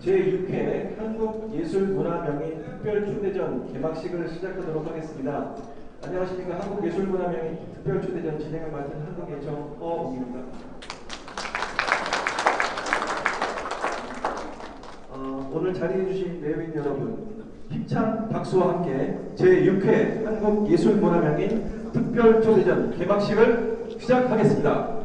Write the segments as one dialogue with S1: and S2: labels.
S1: 제6회 한국예술문화명인 특별초대전 개막식을 시작하도록 하겠습니다. 안녕하십니까. 한국예술문화명인 특별초대전 진행을 맡은 한국예청 허웅입니다. 어, 오늘 자리해 주신 내외인 여러분 힘찬 박수와 함께 제6회 한국예술문화명인 특별초대전 개막식을 시작하겠습니다.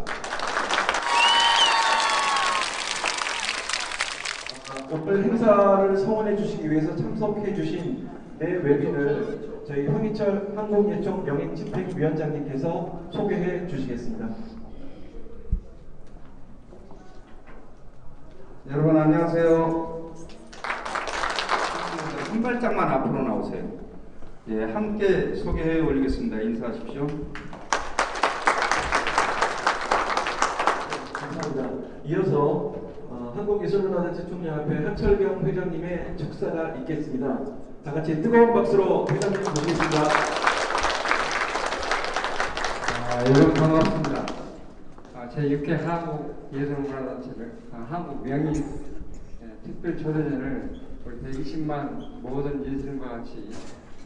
S1: 오늘 행사를 성원해 주시기 위해서 참석해 주신 네 외빈을 저희 황희철 한국예총 명예집행위원장님께서 소개해 주시겠습니다.
S2: 여러분 안녕하세요. 한 발짝만 앞으로 나오세요. 예, 함께 소개해 올리겠습니다. 인사하십시오.
S1: 감사합니다. 이어서 어, 한국예술문화단체 총연합회 한철경 회장님의 축사가 있겠습니다. 다 같이 뜨거운 박수로 회장님 모시겠습니다.
S3: 아, 여러분 반갑습니다. 아, 제 6회 한국 예술문화단체를 아, 한국 명인 예, 특별 초대전을 우리 120만 모든 예술인과 같이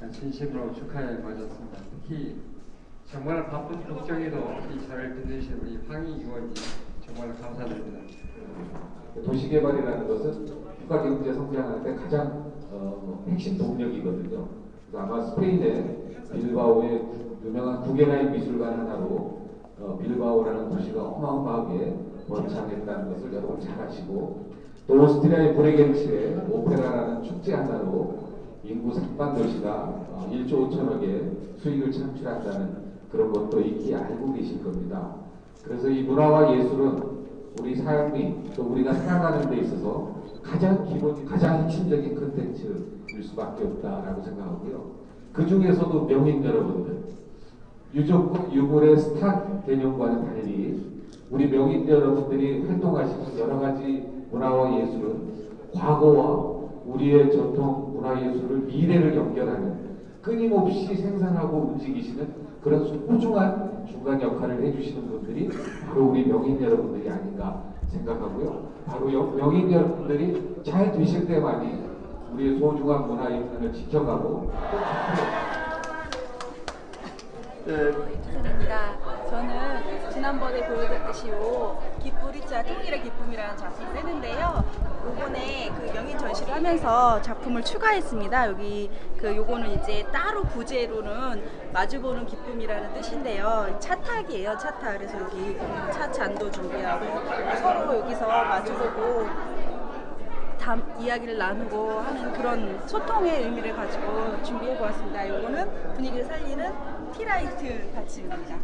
S3: 아, 진심으로 축하해 맞았습니다. 특히 정말 바쁜 국정에도 이 자리를 빛내신 우리 황희 의원님 정말 감사드립니다.
S4: 도시개발이라는 것은 국가 경제 성장하는데 가장 어, 핵심 동력이거든요. 아마 스페인의 빌바오의 유명한 구겐하임 미술관 하나로 어, 빌바오라는 도시가 어마어마하게 번창했다는 것을 여러분 잘 아시고 또 오스트리아의 브레겐츠의 오페라라는 축제 하나로 인구 3만 도시가 어, 1조 5천억의 수익을 창출한다는 그런 것도 익히 알고 계실 겁니다. 그래서 이 문화와 예술은 우리 삶이 또 우리가 살아가는 데 있어서 가장 기본, 가장 핵심적인 컨텐츠일 수밖에 없다라고 생각하고요. 그 중에서도 명인 여러분들, 유족, 유골의 스타 개념과는 달리 우리 명인 여러분들이 활동하시는 여러 가지 문화와 예술은 과거와 우리의 전통 문화 예술을 미래를 연결하는 끊임없이 생산하고 움직이시는 그런 소중한 중간 역할을 해주시는 분들이 바로 우리 명인 여러분들이 아닌가 생각하고요. 바로 여- 명인 여러분들이 잘 되실 때만이 우리의 소중한 문화 예술을 지켜가고
S2: 예,
S5: 주선입니다. 저는 지난번에 보여드렸듯이요 기쁘리자 통일의 기쁨이라는 작품을 쓰는데요. 요번에 그 명인 전시를 하면서 작품을 추가했습니다. 여기 그 요거는 이제 따로 부제로는 마주보는 기쁨이라는 뜻인데요. 차 타기예요, 차 타. 그래서 여기 차 잔도 준비하고 서로 여기서 마주보고 담, 이야기를 나누고 하는 그런 소통의 의미를 가지고 준비해 보았습니다. 요거는 분위기를 살리는 티라이트 같이입니다.